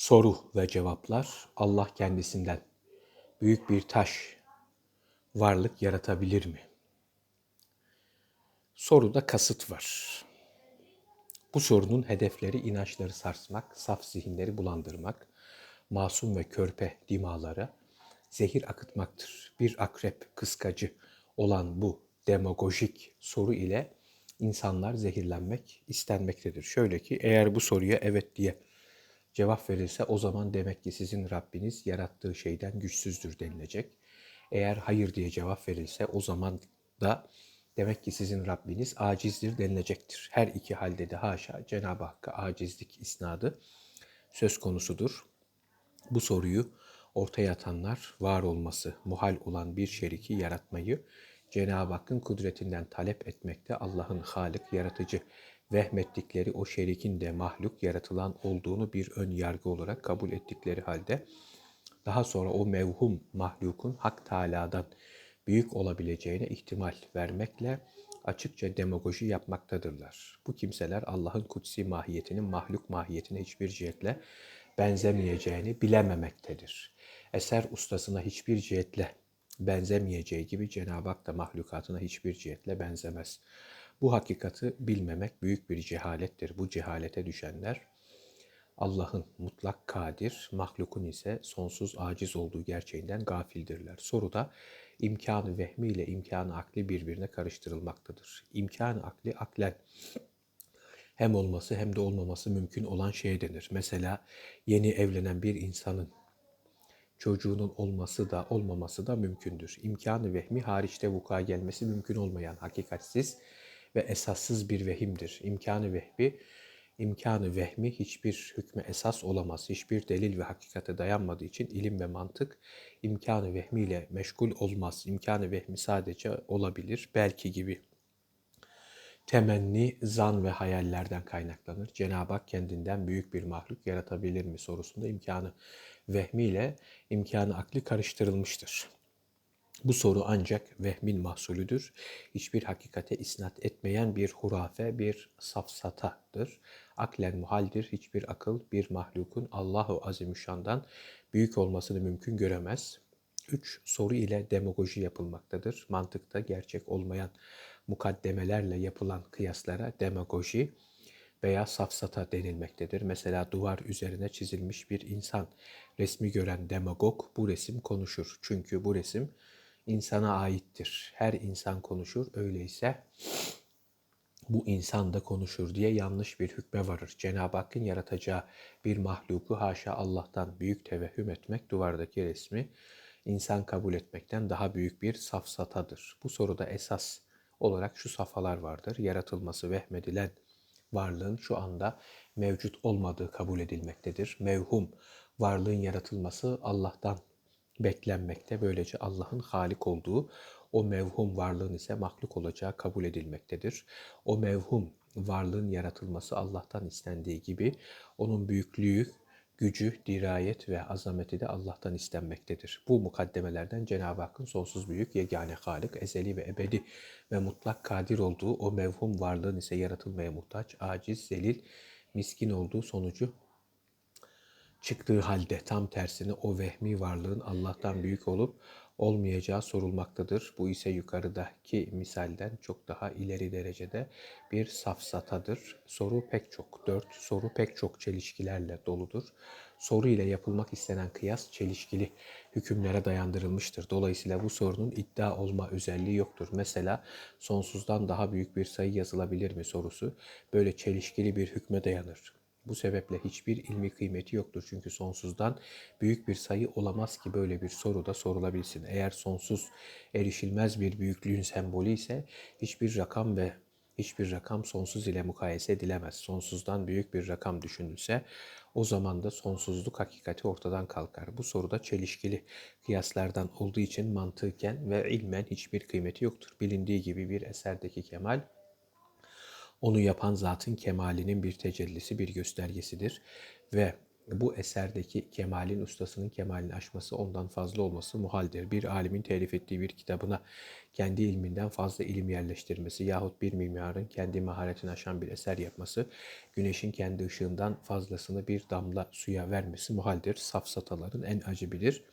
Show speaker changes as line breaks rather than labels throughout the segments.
Soru ve cevaplar Allah kendisinden büyük bir taş varlık yaratabilir mi? Soruda kasıt var. Bu sorunun hedefleri inançları sarsmak, saf zihinleri bulandırmak, masum ve körpe dimalara zehir akıtmaktır. Bir akrep kıskacı olan bu demagojik soru ile insanlar zehirlenmek istenmektedir. Şöyle ki eğer bu soruya evet diye cevap verilse o zaman demek ki sizin Rabbiniz yarattığı şeyden güçsüzdür denilecek. Eğer hayır diye cevap verilse o zaman da demek ki sizin Rabbiniz acizdir denilecektir. Her iki halde de haşa Cenab-ı Hakk'a acizlik isnadı söz konusudur. Bu soruyu ortaya atanlar var olması muhal olan bir şeriki yaratmayı Cenab-ı Hakk'ın kudretinden talep etmekte Allah'ın Halik, yaratıcı vehmettikleri o şerikin de mahluk, yaratılan olduğunu bir ön yargı olarak kabul ettikleri halde daha sonra o mevhum mahlukun Hak Teala'dan büyük olabileceğine ihtimal vermekle açıkça demagoji yapmaktadırlar. Bu kimseler Allah'ın kutsi mahiyetinin mahluk mahiyetine hiçbir cihetle benzemeyeceğini bilememektedir. Eser ustasına hiçbir cihetle benzemeyeceği gibi Cenab-ı Hak da mahlukatına hiçbir cihetle benzemez. Bu hakikati bilmemek büyük bir cehalettir. Bu cehalete düşenler Allah'ın mutlak kadir, mahlukun ise sonsuz aciz olduğu gerçeğinden gafildirler. Soruda imkanı vehmi ile imkanı akli birbirine karıştırılmaktadır. İmkanı akli aklen hem olması hem de olmaması mümkün olan şeye denir. Mesela yeni evlenen bir insanın çocuğunun olması da olmaması da mümkündür. İmkanı vehmi hariçte vuku'a gelmesi mümkün olmayan hakikatsiz ve esassız bir vehimdir. İmkanı vehbi, imkanı vehmi hiçbir hükme esas olamaz. Hiçbir delil ve hakikate dayanmadığı için ilim ve mantık imkanı vehmiyle meşgul olmaz. İmkanı vehmi sadece olabilir, belki gibi temenni, zan ve hayallerden kaynaklanır. Cenab-ı Hak kendinden büyük bir mahluk yaratabilir mi sorusunda imkanı vehmiyle imkanı akli karıştırılmıştır. Bu soru ancak vehmin mahsulüdür. Hiçbir hakikate isnat etmeyen bir hurafe, bir safsatadır. Aklen muhaldir. Hiçbir akıl bir mahlukun Allahu Azimüşşan'dan büyük olmasını mümkün göremez. 3. Soru ile demagoji yapılmaktadır. Mantıkta gerçek olmayan mukaddemelerle yapılan kıyaslara demagoji veya safsata denilmektedir. Mesela duvar üzerine çizilmiş bir insan resmi gören demagog bu resim konuşur. Çünkü bu resim insana aittir. Her insan konuşur. Öyleyse bu insan da konuşur diye yanlış bir hükme varır. Cenab-ı Hakk'ın yaratacağı bir mahluku haşa Allah'tan büyük tevehhüm etmek duvardaki resmi insan kabul etmekten daha büyük bir safsatadır. Bu soruda esas olarak şu safhalar vardır. Yaratılması vehmedilen varlığın şu anda mevcut olmadığı kabul edilmektedir. Mevhum varlığın yaratılması Allah'tan beklenmekte. Böylece Allah'ın halik olduğu, o mevhum varlığın ise mahluk olacağı kabul edilmektedir. O mevhum varlığın yaratılması Allah'tan istendiği gibi onun büyüklüğü, gücü, dirayet ve azameti de Allah'tan istenmektedir. Bu mukaddemelerden Cenab-ı Hakk'ın sonsuz büyük, yegane halik, ezeli ve ebedi ve mutlak kadir olduğu, o mevhum varlığın ise yaratılmaya muhtaç, aciz, zelil, miskin olduğu sonucu çıktığı halde tam tersine o vehmi varlığın Allah'tan büyük olup olmayacağı sorulmaktadır. Bu ise yukarıdaki misalden çok daha ileri derecede bir safsatadır. Soru pek çok, dört soru pek çok çelişkilerle doludur. Soru ile yapılmak istenen kıyas çelişkili hükümlere dayandırılmıştır. Dolayısıyla bu sorunun iddia olma özelliği yoktur. Mesela sonsuzdan daha büyük bir sayı yazılabilir mi sorusu böyle çelişkili bir hükme dayanır. Bu sebeple hiçbir ilmi kıymeti yoktur. Çünkü sonsuzdan büyük bir sayı olamaz ki böyle bir soru da sorulabilsin. Eğer sonsuz erişilmez bir büyüklüğün sembolü ise hiçbir rakam ve hiçbir rakam sonsuz ile mukayese edilemez. Sonsuzdan büyük bir rakam düşünülse o zaman da sonsuzluk hakikati ortadan kalkar. Bu soruda çelişkili kıyaslardan olduğu için mantıken ve ilmen hiçbir kıymeti yoktur. Bilindiği gibi bir eserdeki kemal onu yapan zatın kemalinin bir tecellisi, bir göstergesidir ve bu eserdeki kemalin ustasının kemalini aşması ondan fazla olması muhaldir. Bir alimin telif ettiği bir kitabına kendi ilminden fazla ilim yerleştirmesi yahut bir mimarın kendi maharetini aşan bir eser yapması, güneşin kendi ışığından fazlasını bir damla suya vermesi muhaldir. Safsataların en acıbidir.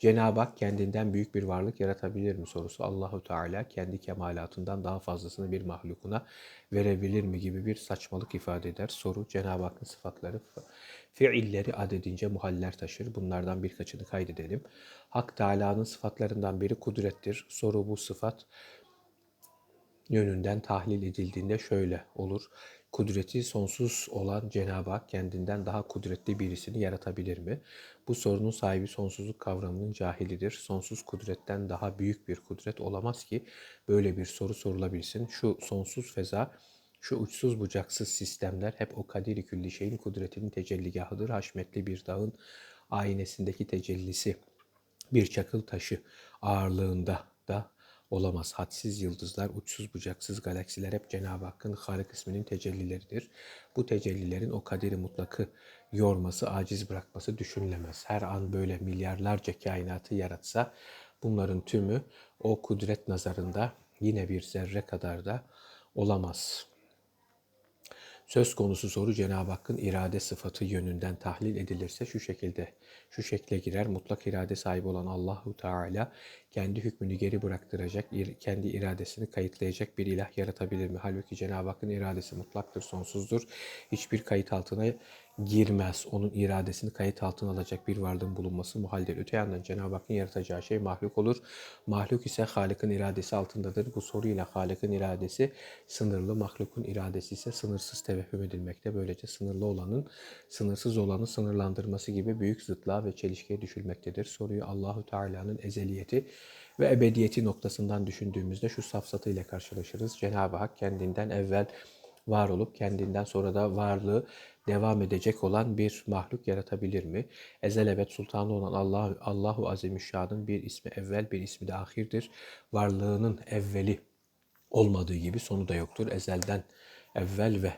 Cenab-ı Hak kendinden büyük bir varlık yaratabilir mi sorusu Allahu Teala kendi kemalatından daha fazlasını bir mahlukuna verebilir mi gibi bir saçmalık ifade eder. Soru Cenab-ı Hakk'ın sıfatları fiilleri adedince muhaller taşır. Bunlardan birkaçını kaydedelim. Hak Teala'nın sıfatlarından biri kudrettir. Soru bu sıfat yönünden tahlil edildiğinde şöyle olur. Kudreti sonsuz olan Cenab-ı Hak kendinden daha kudretli birisini yaratabilir mi? Bu sorunun sahibi sonsuzluk kavramının cahilidir. Sonsuz kudretten daha büyük bir kudret olamaz ki böyle bir soru sorulabilsin. Şu sonsuz feza, şu uçsuz bucaksız sistemler hep o kadiri külli şeyin kudretinin tecelligahıdır. Haşmetli bir dağın aynesindeki tecellisi bir çakıl taşı ağırlığında da olamaz. Hadsiz yıldızlar, uçsuz bucaksız galaksiler hep Cenab-ı Hakk'ın Halik isminin tecellileridir. Bu tecellilerin o kaderi mutlakı yorması, aciz bırakması düşünülemez. Her an böyle milyarlarca kainatı yaratsa bunların tümü o kudret nazarında yine bir zerre kadar da olamaz. Söz konusu soru Cenab-ı Hakk'ın irade sıfatı yönünden tahlil edilirse şu şekilde, şu şekle girer. Mutlak irade sahibi olan Allahu Teala kendi hükmünü geri bıraktıracak, kendi iradesini kayıtlayacak bir ilah yaratabilir mi? Halbuki Cenab-ı Hakk'ın iradesi mutlaktır, sonsuzdur. Hiçbir kayıt altına girmez. Onun iradesini kayıt altına alacak bir varlığın bulunması muhaldir. Öte yandan Cenab-ı Hakk'ın yaratacağı şey mahluk olur. Mahluk ise Halık'ın iradesi altındadır. Bu soruyla Halık'ın iradesi sınırlı, mahlukun iradesi ise sınırsız tevehhüm edilmekte. Böylece sınırlı olanın sınırsız olanı sınırlandırması gibi büyük zıtlığa ve çelişkiye düşülmektedir. Soruyu Allahu Teala'nın ezeliyeti ve ebediyeti noktasından düşündüğümüzde şu safsatıyla karşılaşırız. Cenab-ı Hak kendinden evvel var olup kendinden sonra da varlığı devam edecek olan bir mahluk yaratabilir mi? Ezel ebed sultanı olan Allah, Allahu Azimüşşan'ın bir ismi evvel bir ismi de ahirdir. Varlığının evveli olmadığı gibi sonu da yoktur. Ezelden evvel ve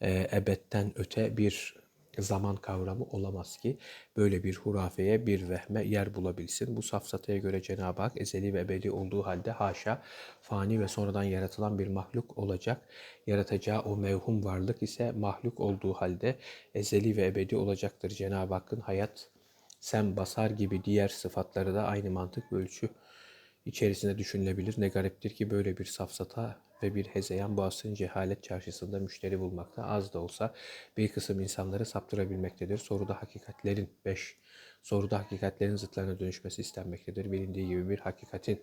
e, ebedden öte bir zaman kavramı olamaz ki böyle bir hurafeye, bir vehme yer bulabilsin. Bu safsataya göre Cenab-ı Hak ezeli ve ebedi olduğu halde haşa fani ve sonradan yaratılan bir mahluk olacak. Yaratacağı o mevhum varlık ise mahluk olduğu halde ezeli ve ebedi olacaktır. Cenab-ı Hakk'ın hayat, sem, basar gibi diğer sıfatları da aynı mantık ve ölçü içerisinde düşünülebilir. Ne gariptir ki böyle bir safsata ve bir hezeyan bu asrın cehalet çarşısında müşteri bulmakta az da olsa bir kısım insanları saptırabilmektedir. Soruda hakikatlerin 5. Soruda hakikatlerin zıtlarına dönüşmesi istenmektedir. Bilindiği gibi bir hakikatin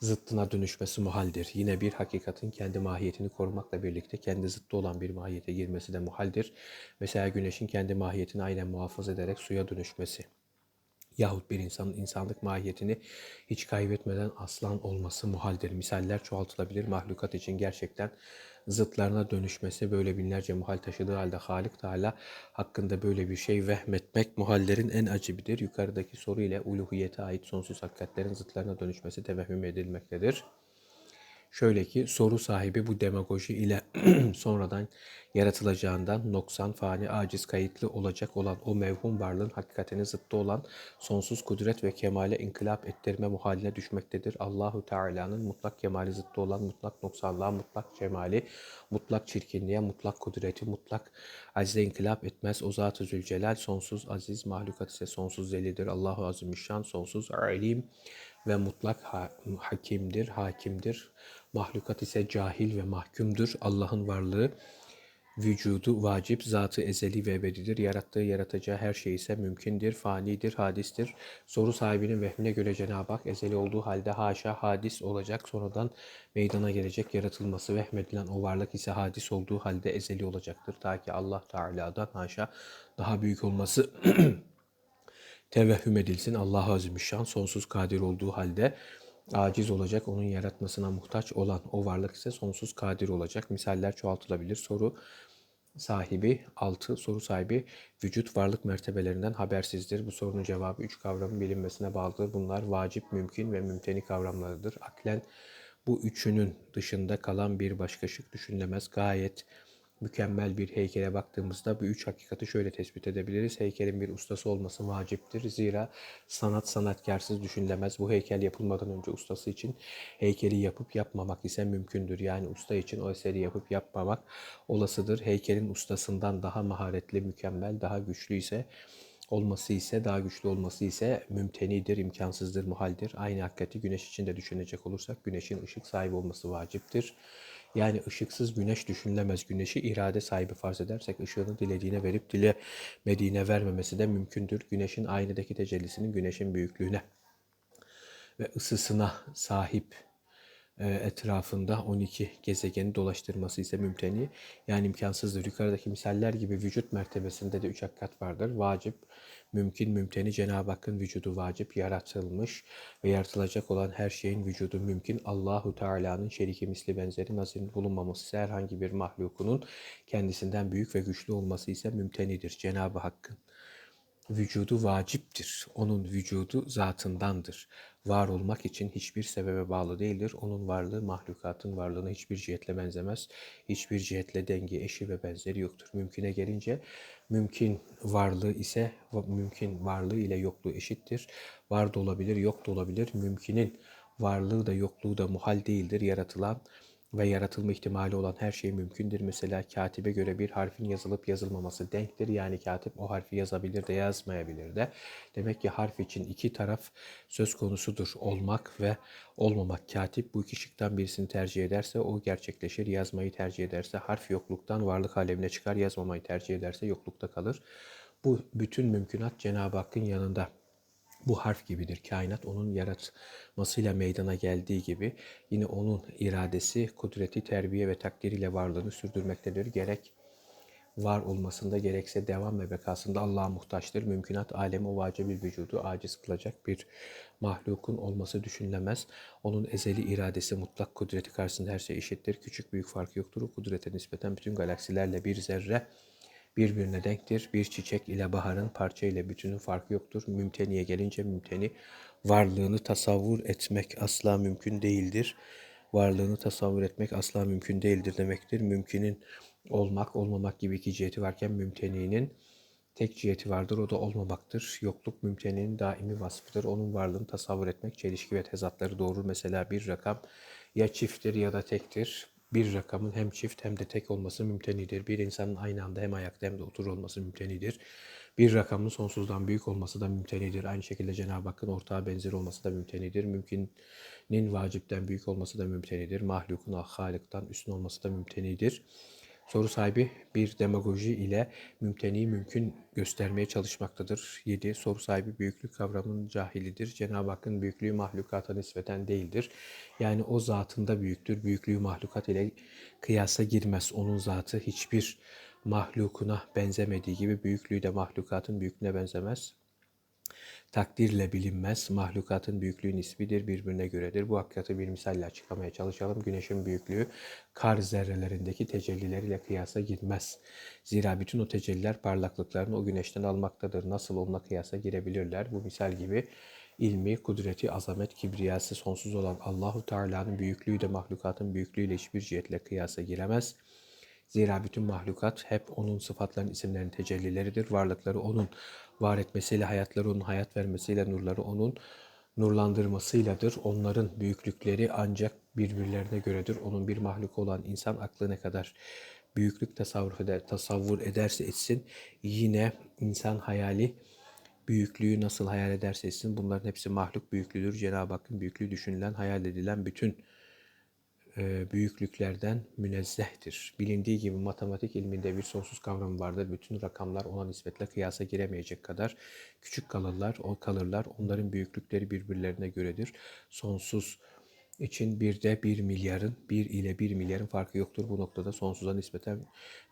zıttına dönüşmesi muhaldir. Yine bir hakikatin kendi mahiyetini korumakla birlikte kendi zıttı olan bir mahiyete girmesi de muhaldir. Mesela güneşin kendi mahiyetini aynen muhafaza ederek suya dönüşmesi yahut bir insanın insanlık mahiyetini hiç kaybetmeden aslan olması muhaldir. Misaller çoğaltılabilir. Mahlukat için gerçekten zıtlarına dönüşmesi böyle binlerce muhal taşıdığı halde Halik Teala hakkında böyle bir şey vehmetmek muhallerin en acıbidir. Yukarıdaki soru ile uluhiyete ait sonsuz hakikatlerin zıtlarına dönüşmesi tevehhüm edilmektedir. Şöyle ki soru sahibi bu demagoji ile sonradan yaratılacağından noksan, fani, aciz, kayıtlı olacak olan o mevhum varlığın hakikatine zıttı olan sonsuz kudret ve kemale inkılap ettirme muhaline düşmektedir. Allahu Teala'nın mutlak kemali zıttı olan mutlak noksanlığa, mutlak cemali, mutlak çirkinliğe, mutlak kudreti, mutlak acize inkılap etmez. O Zat-ı Zülcelal sonsuz aziz, mahlukat ise sonsuz zelidir. Allahu Azimüşşan sonsuz alim ve mutlak ha hakimdir, hakimdir. Mahlukat ise cahil ve mahkumdur. Allah'ın varlığı vücudu vacip, zatı ezeli ve ebedidir. Yarattığı yaratacağı her şey ise mümkündür, fanidir, hadistir. Soru sahibinin vehmine göre Cenab-ı Hak ezeli olduğu halde haşa hadis olacak, sonradan meydana gelecek yaratılması vehmedilen o varlık ise hadis olduğu halde ezeli olacaktır. Ta ki Allah Teala'dan haşa daha büyük olması tevehhüm edilsin. Allah Azimüşşan sonsuz kadir olduğu halde aciz olacak, onun yaratmasına muhtaç olan o varlık ise sonsuz kadir olacak. Misaller çoğaltılabilir. Soru sahibi 6. Soru sahibi vücut varlık mertebelerinden habersizdir. Bu sorunun cevabı 3 kavramın bilinmesine bağlıdır. Bunlar vacip, mümkün ve mümteni kavramlarıdır. Aklen bu üçünün dışında kalan bir başka şık düşünülemez. Gayet mükemmel bir heykele baktığımızda bu üç hakikati şöyle tespit edebiliriz. Heykelin bir ustası olması vaciptir. Zira sanat sanatkarsız düşünülemez. Bu heykel yapılmadan önce ustası için heykeli yapıp yapmamak ise mümkündür. Yani usta için o eseri yapıp yapmamak olasıdır. Heykelin ustasından daha maharetli, mükemmel, daha güçlü ise olması ise daha güçlü olması ise mümtenidir, imkansızdır, muhaldir. Aynı hakikati güneş için de düşünecek olursak güneşin ışık sahibi olması vaciptir. Yani ışıksız güneş düşünülemez. Güneşi irade sahibi farz edersek ışığını dilediğine verip dilemediğine vermemesi de mümkündür. Güneşin aynadaki tecellisinin güneşin büyüklüğüne ve ısısına sahip etrafında 12 gezegeni dolaştırması ise mümteni. Yani imkansızdır. Yukarıdaki misaller gibi vücut mertebesinde de üç hakikat vardır. Vacip, mümkün, mümteni Cenab-ı Hakk'ın vücudu vacip, yaratılmış ve yaratılacak olan her şeyin vücudu mümkün. Allahu Teala'nın şeriki misli benzeri nazirinin bulunmaması ise herhangi bir mahlukunun kendisinden büyük ve güçlü olması ise mümtenidir. Cenab-ı Hakk'ın vücudu vaciptir. Onun vücudu zatındandır. Var olmak için hiçbir sebebe bağlı değildir. Onun varlığı mahlukatın varlığına hiçbir cihetle benzemez. Hiçbir cihetle dengi, eşi ve benzeri yoktur. Mümküne gelince mümkün varlığı ise mümkün varlığı ile yokluğu eşittir. Var da olabilir, yok da olabilir. Mümkünün varlığı da yokluğu da muhal değildir. Yaratılan ve yaratılma ihtimali olan her şey mümkündür. Mesela katibe göre bir harfin yazılıp yazılmaması denktir. Yani katip o harfi yazabilir de yazmayabilir de. Demek ki harf için iki taraf söz konusudur. Olmak ve olmamak. Katip bu iki şıktan birisini tercih ederse o gerçekleşir. Yazmayı tercih ederse harf yokluktan varlık alemine çıkar. Yazmamayı tercih ederse yoklukta kalır. Bu bütün mümkünat Cenab-ı Hakk'ın yanında bu harf gibidir. Kainat onun yaratmasıyla meydana geldiği gibi yine onun iradesi, kudreti, terbiye ve takdiriyle varlığını sürdürmektedir. Gerek var olmasında gerekse devam ve bekasında Allah'a muhtaçtır. Mümkünat alemi o vacibil vücudu aciz kılacak bir mahlukun olması düşünülemez. Onun ezeli iradesi mutlak kudreti karşısında her şey eşittir. Küçük büyük farkı yoktur. O kudrete nispeten bütün galaksilerle bir zerre birbirine denktir. Bir çiçek ile baharın parça ile bütünün farkı yoktur. Mümteniye gelince mümteni varlığını tasavvur etmek asla mümkün değildir. Varlığını tasavvur etmek asla mümkün değildir demektir. Mümkünün olmak, olmamak gibi iki ciheti varken mümteninin tek ciheti vardır. O da olmamaktır. Yokluk mümteninin daimi vasfıdır. Onun varlığını tasavvur etmek çelişki ve tezatları doğurur. Mesela bir rakam ya çifttir ya da tektir bir rakamın hem çift hem de tek olması mümtenidir. Bir insanın aynı anda hem ayakta hem de otur olması mümtenidir. Bir rakamın sonsuzdan büyük olması da mümtenidir. Aynı şekilde Cenab-ı Hakk'ın ortağı benzer olması da mümtenidir. Mümkünün vacipten büyük olması da mümtenidir. Mahlukun halıktan üstün olması da mümtenidir. Soru sahibi bir demagoji ile mümteni mümkün göstermeye çalışmaktadır. 7. Soru sahibi büyüklük kavramının cahilidir. Cenab-ı Hakk'ın büyüklüğü mahlukata nispeten değildir. Yani o zatında büyüktür. Büyüklüğü mahlukat ile kıyasa girmez. Onun zatı hiçbir mahlukuna benzemediği gibi büyüklüğü de mahlukatın büyüklüğüne benzemez takdirle bilinmez. Mahlukatın büyüklüğü nisbidir, birbirine göredir. Bu hakikati bir misalle açıklamaya çalışalım. Güneşin büyüklüğü kar zerrelerindeki tecellileriyle kıyasa girmez. Zira bütün o tecelliler parlaklıklarını o güneşten almaktadır. Nasıl onunla kıyasa girebilirler? Bu misal gibi ilmi, kudreti, azamet, kibriyası sonsuz olan Allahu Teala'nın büyüklüğü de mahlukatın büyüklüğüyle hiçbir cihetle kıyasa giremez. Zira bütün mahlukat hep onun sıfatlarının isimlerinin tecellileridir. Varlıkları onun var etmesiyle, hayatları onun hayat vermesiyle, nurları onun nurlandırmasıyladır. Onların büyüklükleri ancak birbirlerine göredir. Onun bir mahluk olan insan aklı ne kadar büyüklük tasavvur, eder, tasavvur ederse etsin yine insan hayali büyüklüğü nasıl hayal ederse etsin bunların hepsi mahluk büyüklüğüdür. Cenab-ı Hakk'ın büyüklüğü düşünülen, hayal edilen bütün büyüklüklerden münezzehtir. Bilindiği gibi matematik ilminde bir sonsuz kavram vardır. Bütün rakamlar ona nispetle kıyasa giremeyecek kadar küçük kalırlar, o kalırlar. Onların büyüklükleri birbirlerine göredir. Sonsuz için bir de bir milyarın, bir ile bir milyarın farkı yoktur. Bu noktada sonsuza nispeten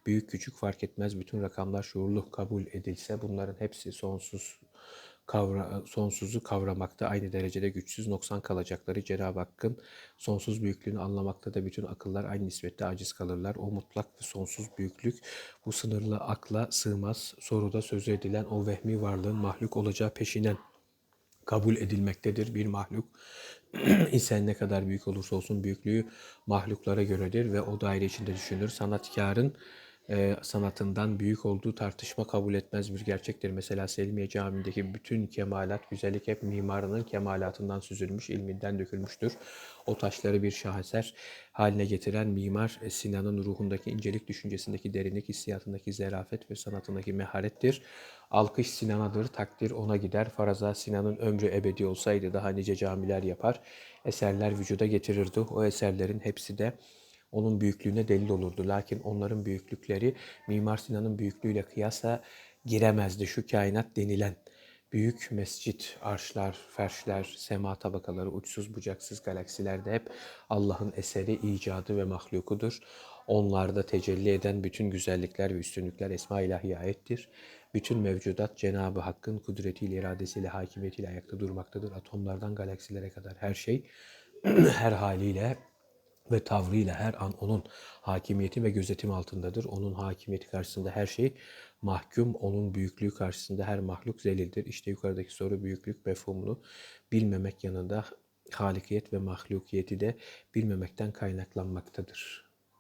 büyük küçük fark etmez. Bütün rakamlar şuurlu kabul edilse bunların hepsi sonsuz kavra, sonsuzu kavramakta aynı derecede güçsüz noksan kalacakları Cenab-ı Hakk'ın sonsuz büyüklüğünü anlamakta da bütün akıllar aynı nispette aciz kalırlar. O mutlak ve sonsuz büyüklük bu sınırlı akla sığmaz. Soruda söz edilen o vehmi varlığın mahluk olacağı peşinen kabul edilmektedir. Bir mahluk insan ne kadar büyük olursa olsun büyüklüğü mahluklara göredir ve o daire içinde düşünür. Sanatkarın e, sanatından büyük olduğu tartışma kabul etmez bir gerçektir. Mesela Selimiye Camii'ndeki bütün kemalat, güzellik hep mimarının kemalatından süzülmüş, ilminden dökülmüştür. O taşları bir şaheser haline getiren mimar e, Sinan'ın ruhundaki incelik, düşüncesindeki derinlik, hissiyatındaki zerafet ve sanatındaki meharettir. Alkış Sinan'adır, takdir ona gider. Faraza Sinan'ın ömrü ebedi olsaydı daha nice camiler yapar, eserler vücuda getirirdi. O eserlerin hepsi de onun büyüklüğüne delil olurdu. Lakin onların büyüklükleri Mimar Sinan'ın büyüklüğüyle kıyasa giremezdi. Şu kainat denilen büyük mescit, arşlar, ferşler, sema tabakaları, uçsuz bucaksız galaksilerde hep Allah'ın eseri, icadı ve mahlukudur. Onlarda tecelli eden bütün güzellikler ve üstünlükler esma ilahi ayettir. Bütün mevcudat Cenab-ı Hakk'ın kudretiyle, iradesiyle, hakimiyetiyle ayakta durmaktadır. Atomlardan galaksilere kadar her şey her haliyle ve tavrıyla her an onun hakimiyeti ve gözetim altındadır. Onun hakimiyeti karşısında her şey mahkum, onun büyüklüğü karşısında her mahluk zelildir. İşte yukarıdaki soru büyüklük mefhumunu bilmemek yanında halikiyet ve mahlukiyeti de bilmemekten kaynaklanmaktadır.